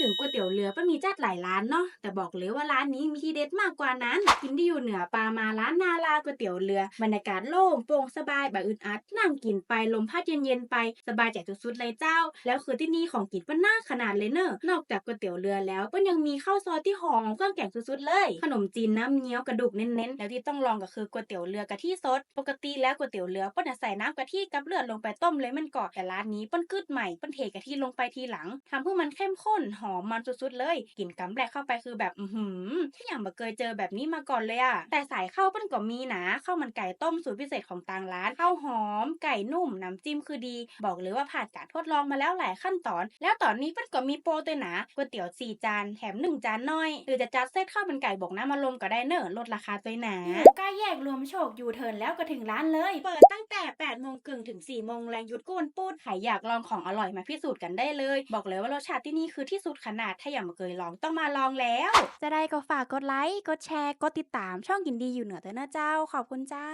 ถึงก๋วยเตี๋ยวเรือก็มีจัดหลายร้านเนาะแต่บอกเลยว่าร้านนี้มีที่เด็ดมากกว่านั้นกินที่อยู่เหนือปามาร้านนาลาก๋วยเตี๋ยวเรือบรรยากาศโล่งโปร่งสบายแบบอึดอัดนั่งกินไปลมพัดเย็นๆไปสบายใจสุดๆเลยเจ้า แล้วคือที่นี่ของกินเปิ้นน่าขนาดเลยเนอะนอกจากก๋วยเตี๋ยวเรือแล้วเปิ้นยังมีข้าวซอยที่หอมเครื่องแกงสุดๆเลย ขนมจีนน้ำเงี้ยวกระดูกเน้นๆแล้วที่ต้องลองก็คือก๋วยเตี๋ยวเรือกะทิสด ปกติแล้วก๋วยเตี๋ยวเรือป้นจะใส่น้ำกะทิกับเลือดลงไปต้มเลยมันก่อแต่ร้านนี้ป้นกึดใหม่ป้นเทกะทิลงไปทีหลังทำให้มันเข้มข้นหอมมันสุดๆเลยกลิ่นกำแรกเข้าไปคือแบบอือหือที่อย่างบ่เคยเจอแบบนี้มาก่อนเลยอะแต่สายข้าวเปิ้นก็มีนะข้าวมันไก่ต้มสูตรพิเศษของทางร้านข้าวหอม ไก่นุ่มน้ำจิ้มคือดี บอกเลยว่าผ่านการทดลองมาแล้วหลายขั้นตอน แล้วตอนนี้เปิ้นก็มีโปรด้วยนะก๋วยเตี๋ยวสี่จานแถมหนึ่งจานน้อย หรือจะจัดเซตข้าวมันไก่บอกน้ำมาลมก็ได้เนอะลดราคาตัวหนาใกล้แยกรวมโชคอยู่เทิร์นแล้วก็ถึงร้านเลย เปิดตั้งแต่8โมงกึ่งถึง4โมงแรงหยุดกวนปูดใครอยากลองของอร่อยมาพิสูจน์กันได้เลย บอกเลยว่ารสชาติที่นี่คือที่สุดขนาดถ้ายังมาเคยลองต้องมาลองแล้ว จะได้ก็ฝากกดไลค์ กดแชร์ กดติดตามช่องกินดีอยู่เหนือเตอร์นะเจ้า ขอบคุณเจ้า